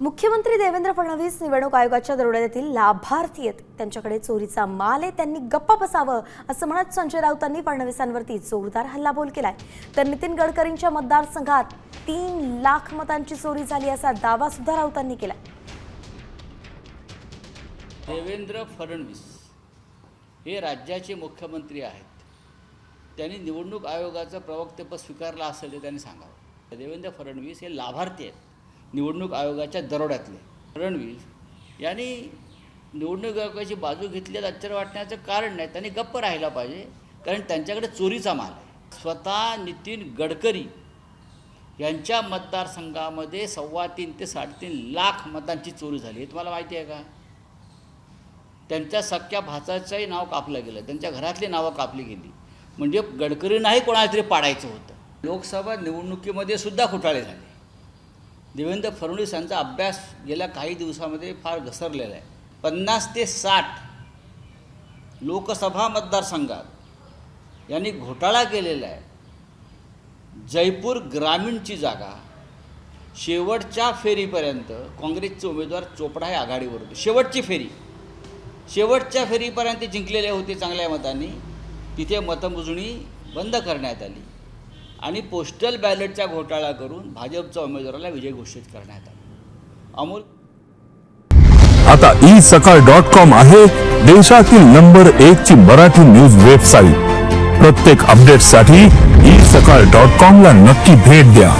मुख्यमंत्री देवेंद्र फडणवीस निवडणूक आयोगाच्या दरोड्यातील लाभार्थी आहेत. त्यांच्याकडे चोरीचा माल आहे. त्यांनी गप्पा बसावं असं म्हणत संजय राऊतांनी फडणवीसांवरती जोरदार हल्लाबोल केलाय. तर नितीन गडकरींच्या मतदारसंघात तीन लाख मतांची चोरी झाली असा दावा सुद्धा राऊतांनी केलाय. देवेंद्र फडणवीस हे राज्याचे मुख्यमंत्री आहेत. त्यांनी निवडणूक आयोगाचं प्रवक्तेपद स्वीकारलं असेल तर त्यांनी सांगावं. देवेंद्र फडणवीस हे लाभार्थी आहेत. निवडणूक आयोगाच्या दरोड्यातले. रणवीर यांनी निवडणूक आयोगाची बाजू घेतली आश्चर्य वाटण्याचं कारण नाही. त्यांनी गप्प राहायला पाहिजे कारण त्यांच्याकडे चोरीचा माल आहे. स्वतः नितीन गडकरी यांच्या मतदारसंघामध्ये सव्वा तीन ते साडेतीन लाख मतांची चोरी झाली. हे तुम्हाला माहिती आहे का? त्यांच्या सख्या भाचाचंही नाव कापलं गेलं. त्यांच्या घरातली नावं कापली गेली. म्हणजे गडकरी नाही कोणाला तरी पाडायचं होतं. लोकसभा निवडणुकीमध्ये सुद्धा घोटाळे झाले. देवेंद्र फडणवीस यांचा अभ्यास गेल्या काही दिवसामध्ये फार घसरलेला आहे. पन्नास ते साठ लोकसभा मतदारसंघात यांनी घोटाळा केलेला आहे. जयपूर ग्रामीणची जागा शेवटच्या फेरीपर्यंत काँग्रेसचे उमेदवार चोपडा हे आघाडीवर होते. शेवटची फेरी. शेवटच्या फेरीपर्यंत जिंकलेले होते चांगल्या मतांनी. तिथे मतमोजणी बंद करण्यात आली. आणि पोस्टल बॅलेटचा घोटाळा करून भाजपच्या उमेदवाराला विजय घोषित करण्यात आला. अमोल? आता ई सकाळ डॉट कॉम आहे देशातील नंबर एक ची मराठी न्यूज वेबसाईट प्रत्येक अपडेटसाठी ई सकाळ डॉट कॉम ला नक्की भेट द्या.